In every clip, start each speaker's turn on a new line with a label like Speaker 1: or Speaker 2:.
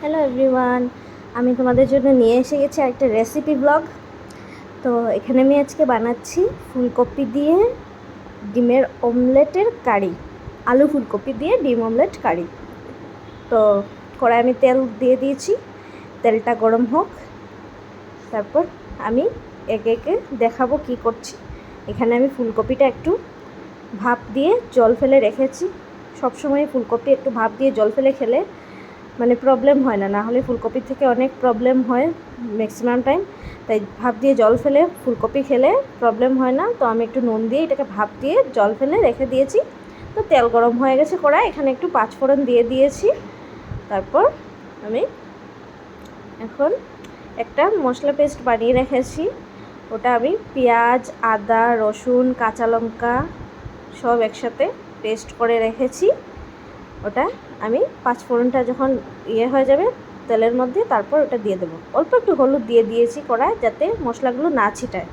Speaker 1: Hello everyone আমি তোমাদের জন্য নিয়ে এসে গেছি একটা রেসিপি ব্লগ তো এখানে আমি আজকে বানাচ্ছি ফুলকপি দিয়ে ডিমের অমলেটের কারি, আলু ফুলকপি দিয়ে ডিম অমলেট কারি। তো কড়াই আমি তেল দিয়ে দিয়েছি, তেলটা গরম হোক। তারপর আমি একে একে দেখাবো কি করছি। এখানে আমি ফুলকপিটা একটু ভাপ দিয়ে জল ফেলে রেখেছি। সবসময় ফুলকপি একটু ভাপ দিয়ে জল ফেলে খেলে মানে প্রবলেম হয় না না হলে ফুলকপির থেকে অনেক প্রবলেম হয় ম্যাক্সিমাম টাইম তাই ভাপ দিয়ে জল ফেলে, ফুলকপি খেলে প্রবলেম হয় না। তো আমি একটু নুন দিয়ে এটাকে ভাপ দিয়ে জল ফেলে রেখে দিয়েছি। তো তেল গরম হয়ে গেছে কড়াই, এখানে একটু পাঁচফোড়ন দিয়ে দিয়েছি। তারপর আমি এখন একটা মশলা পেস্ট বানিয়ে রেখেছি। ওটা আমি পেঁয়াজ, আদা, রসুন, কাঁচা লঙ্কা সব একসাথে পেস্ট করে রেখেছি। ওটা আমি পাঁচ ফোড়নটা যখন ইয়ে হয়ে যাবে, তেলের মধ্যে তারপর ওটা দিয়ে দেবো। অল্প একটু হলুদ দিয়ে দিয়েছি কড়ায় যাতে মশলাগুলো না ছিটায়।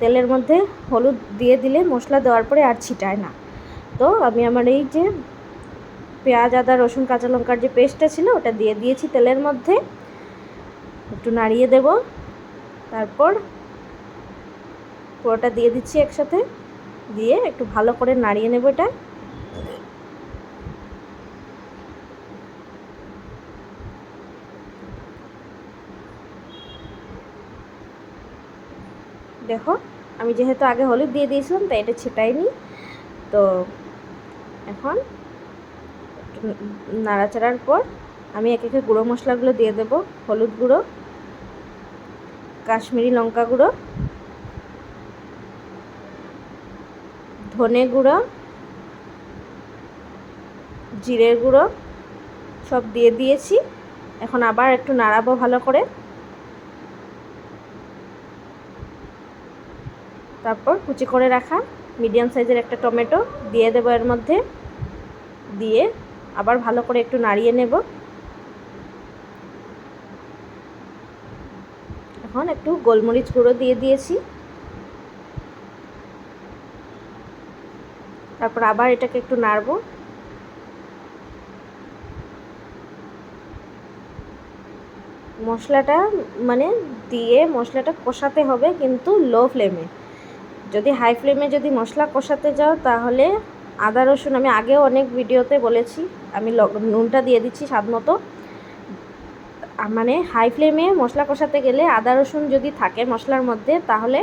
Speaker 1: তেলের মধ্যে হলুদ দিয়ে দিলে মশলা দেওয়ার পরে আর ছিটায় না। তো আমি আমার এই যে পেঁয়াজ, আদা, রসুন, কাঁচা লঙ্কার যে পেস্টটা ছিল ওটা দিয়ে দিয়েছি তেলের মধ্যে। একটু নাড়িয়ে দেব। তারপর পুরোটা দিয়ে দিচ্ছি একসাথে। দিয়ে একটু ভালো করে নাড়িয়ে নেব এটা। দেখো, আমি যেহেতু আগে হলুদ দিয়ে দিয়েছিলাম, তাই এটা ছেটাইনি। তো এখন নাড়াচাড়ার পর আমি এক একে গুঁড়ো মশলাগুলো দিয়ে দেবো, হলুদ গুঁড়ো, কাশ্মীরি লঙ্কা গুঁড়ো, ধনে গুঁড়ো জিরের গুঁড়ো, সব দিয়ে দিয়েছি। এখন আবার একটু নাড়াবো ভালো করে। তারপর কুচি করে রাখা, মিডিয়াম সাইজের একটা টমেটো দিয়ে দেবো এর মধ্যে। দিয়ে আবার ভালো করে একটু নাড়িয়ে নেব। এখন একটু গোলমরিচ গুঁড়ো দিয়ে দিয়েছি। তারপর আবার এটাকে একটু নাড়বো। মশলাটা মানে দিয়ে মশলাটা কষাতে হবে কিন্তু লো ফ্লেমে। যদি হাই ফ্লেমে যদি মশলা কষাতে যাও, তাহলে আদা, রসুন, আমি আগেও অনেক ভিডিওতে বলেছি, আমি নুনটা দিয়ে দিচ্ছি স্বাদ মতো। মানে হাই ফ্লেমে মশলা কষাতে গেলে আদা, রসুন যদি থাকে মশলার মধ্যে, তাহলে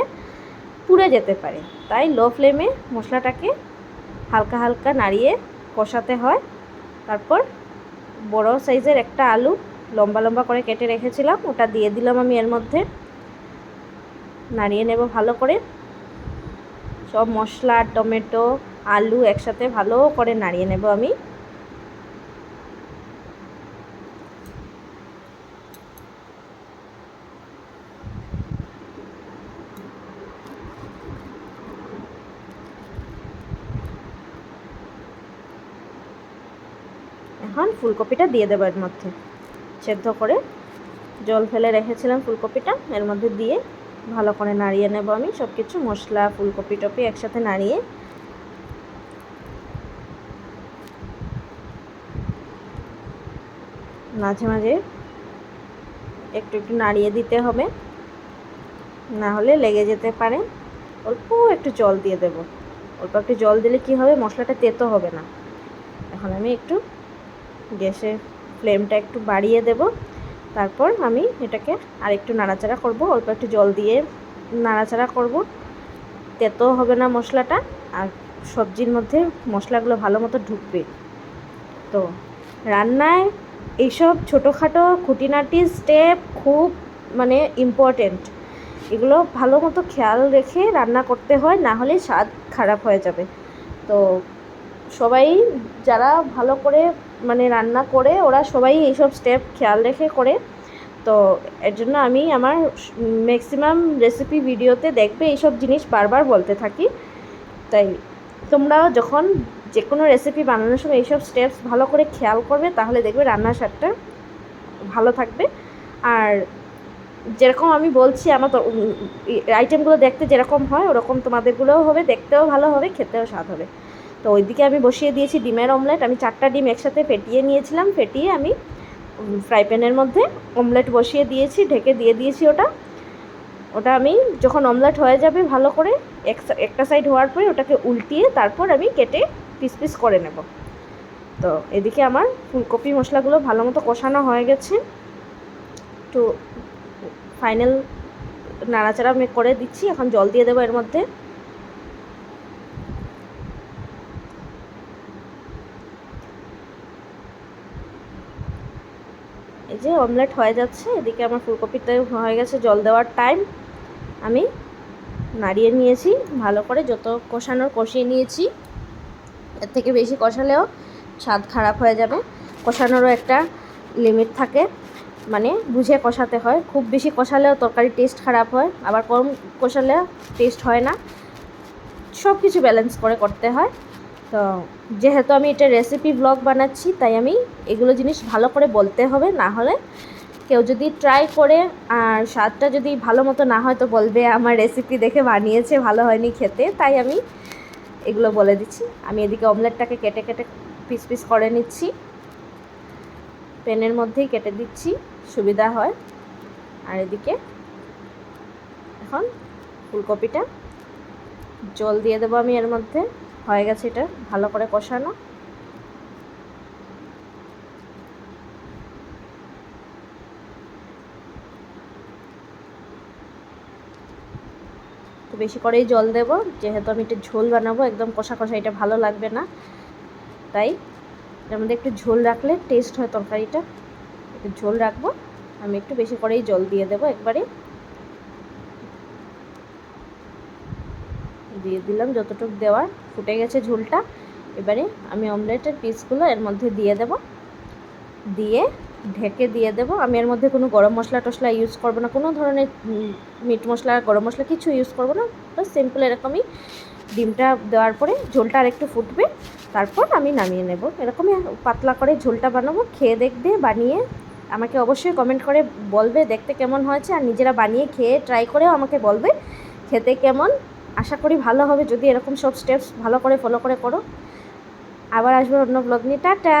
Speaker 1: পুড়ে যেতে পারে। তাই লো ফ্লেমে মশলাটাকে হালকা হালকা নাড়িয়ে কষাতে হয়। তারপর বড় সাইজের একটা আলু লম্বা লম্বা করে কেটে রেখেছিলাম, ওটা দিয়ে দিলাম আমি এর মধ্যে। নাড়িয়ে নেব ভালো করে। সব মশলা, টমেটো, আলু একসাথে ভালো করে নাড়িয়ে নেব আমি। এখন ফুলকপিটা দিয়ে দেবো এর মধ্যে। সেদ্ধ করে জল ফেলে রেখেছিলাম ফুলকপিটা, এর মধ্যে দিয়ে ভালো করে নাড়িয়ে নেব আমি। সব কিছু মশলা, ফুলকপি টপি একসাথে নাড়িয়ে। মাঝে মাঝে একটু একটু নাড়িয়ে দিতে হবে। না হলে লেগে যেতে পারে। অল্প একটু জল দিয়ে দেব। অল্প একটু জল দিলে কি হবে? মশলাটা তেতো হবে না। এখন আমি একটু গ্যাসের ফ্লেমটা একটু বাড়িয়ে দেব। তারপর আমি এটাকে আর একটু নাড়াচাড়া করব, অল্প একটু জল দিয়ে নাড়াচাড়া করব। তেতো হবে না মশলাটা, আর সবজির মধ্যে মশলাগুলো ভালো মতো ঢুকবে। তো রান্নায় এইসব ছোটোখাটো খুঁটিনাটি স্টেপ খুব মানে ইম্পর্টেন্ট এগুলো ভালো মতো খেয়াল রেখে রান্না করতে হয়, না হলে স্বাদ খারাপ হয়ে যাবে। তো সবাই যারা ভালো করে মানে রান্না করে ওরা সবাই এইসব স্টেপ খেয়াল রেখে করে। তো এর জন্য আমি আমার ম্যাক্সিমাম রেসিপি ভিডিওতে দেখবে এইসব জিনিস বারবার বলতে থাকি। তাই তোমরাও যখন যে কোনো রেসিপি বানানোর সময় এইসব স্টেপস ভালো করে খেয়াল করবে, তাহলে দেখবে রান্নার স্বাদটা ভালো থাকবে। আর যেরকম আমি বলছি, আমার তো আইটেমগুলো দেখতে যেরকম হয়, ওরকম তোমাদেরগুলোও হবে, দেখতেও ভালো হবে, খেতেও স্বাদ হবে। তো ওইদিকে আমি বসিয়ে দিয়েছি ডিমের অমলেট আমি চারটা ডিম একসাথে ফেটিয়ে নিয়েছিলাম, ফেটিয়ে আমি ফ্রাই প্যানের মধ্যে অমলেট বসিয়ে দিয়েছি, ঢেকে দিয়ে দিয়েছি ওটা। ওটা আমি যখন অমলেট হয়ে যাবে ভালো করে, এক- একটা সাইড হওয়ার পরে ওটাকে উল্টিয়ে তারপর আমি কেটে পিস পিস করে নেব। তো এদিকে আমার ফুলকপি মশলাগুলো ভালো মতো কষানো হয়ে গেছে। তো ফাইনাল নাড়াচাড়া আমি করে দিচ্ছি, এখন জল দিয়ে দেবো এর মধ্যে। এই যে অমলেট হয়ে যাচ্ছে, এদিকে আমার ফুলকপিতে হয়ে গেছে জল দেওয়ার টাইম আমি নাড়িয়ে নিয়েছি, ভালো করে যত কষানোর কষিয়ে নিয়েছি, এর থেকে বেশি কষালেও স্বাদ খারাপ হয়ে যাবে। কষানোরও একটা লিমিট থাকে মানে বুঝে কষাতে হয়। খুব বেশি কষালেও তরকারি টেস্ট খারাপ হয়, আবার কম কষালে টেস্ট হয় না। সব কিছু ব্যালেন্স করে করতে হয়। তো যেহেতু আমি এটা রেসিপি ব্লগ বানাচ্ছি, তাই আমি এগুলো জিনিস ভালো করে বলতে হবে, না হলে কেউ যদি ট্রাই করে আর স্বাদটা যদি ভালো মতো না হয় তো বলবে, আমার রেসিপি দেখে বানিয়েছে, ভালো হয়নি খেতে। তাই আমি এগুলো বলে দিচ্ছি। আমি এদিকে অমলেটটাকে কেটে কেটে পিস পিস করে নিচ্ছি। পেনের মধ্যেই কেটে দিচ্ছি, সুবিধা হয়। আর এদিকে এখন ফুলকপিটা জল দিয়ে দেবো আমি এর মধ্যে। হয়ে গেছে এটা, ভালো করে কষানো। তো বেশি করেই জল দেব, যেহেতু আমি একটু ঝোল বানাবো, একদম কষা কষা, এটা ভালো লাগবে না। তাই মধ্যে একটু ঝোল রাখলে টেস্ট হয় তরকারিটা। একটু ঝোল রাখব, আমি একটু বেশি করেই জল দিয়ে দেবো একবারে। দিয়ে দিলাম যতটুকু দেওয়ার। ফুটে গেছে ঝোলটা। এবারে আমি অমলেটের পিসগুলো এর মধ্যে দিয়ে দেব। দিয়ে ঢেকে দিয়ে দেব। আমি এর মধ্যে কোনো গরম মশলা টশলা ইউজ করব না। কোনো ধরনের মিট মশলা, গরম মশলা কিছু ইউজ করব না। তো সিম্পল এরকমই ডিমটা দেওয়ার পরে ঝোলটা আর একটু ফুটবে। তারপর আমি নামিয়ে নেব। এরকমই পাতলা করে ঝোলটা বানাবো। খেয়ে দেখবে, বানিয়ে আমাকে অবশ্যই কমেন্ট করে বলবে দেখতে কেমন হয়েছে। আর নিজেরা বানিয়ে খেয়ে ট্রাই করেও আমাকে বলবে খেতে কেমন। আশা করি ভালো হবে। যদি এরকম সব স্টেপস ভালো করে ফলো করে করো। আবার আসবে অন্য ব্লগ নিয়ে। টাটা!